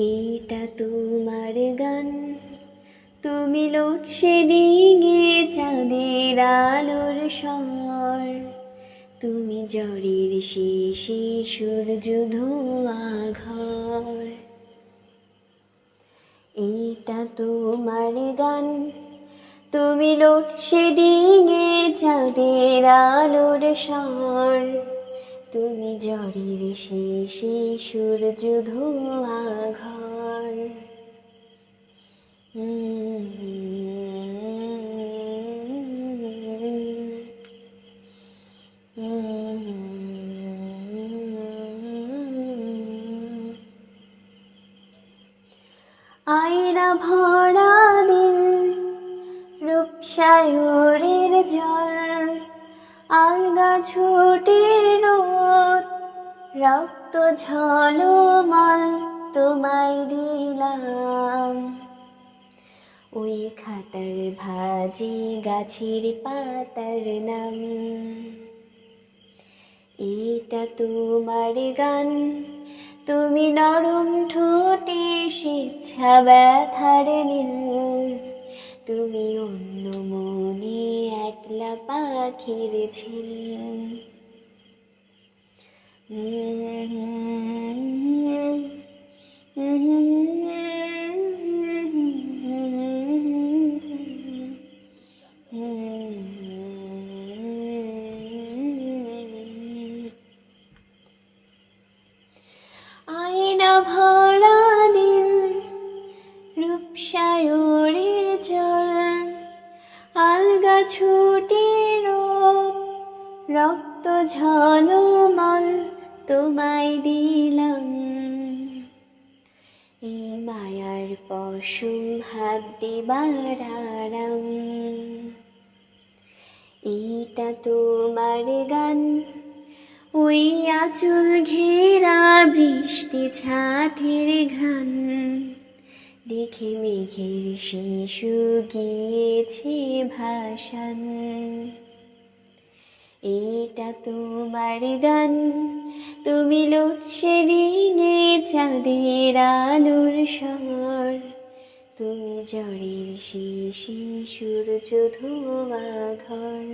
এইটা তোমার গান। তুমি লোডশেডিংয়ে চাঁদের আলোর স্বর। তুমি জ্বরের শেষে সূর্য ধোয়া ঘর। এইটা তোমার গান। তুমি লোডশেডিংয়ে চাঁদের আলোর স্বর। তুমি জ্বরের শেষে সূর্য ধোয়া ঘর। আয়না ভরা দিন রূপসায়রের জল। আলগা ছুটে রোদ, রক্ত ঝলমল তোমায় দিলাম। ওই খাতার ভাজি গাছের পাতার নাম। এটা তোমার গান, তুমি নরম ঠোঁটে স্বেচ্ছা ব্যথার নীল। তুমি অন্য পাখির ছিল আয়না ভরা দিন রূপসায়রের জল আলগা ছুটে রক্ত ঝলমল তোমায় দিলাম। এই মায়ার পশম হাত দিবার আরাম। এইটা তোমার গান। ওই আঁচল ঘেরা বৃষ্টি ছাঠের ঘান দেখে মেঘের শিশু গিয়েছে ভাষান এটা তোমার গান। তুমি লোডশেডিংয়ে চাঁদের আলোর সর তুমি জড়ের শিশি সূর্য ধোয়া ঘর।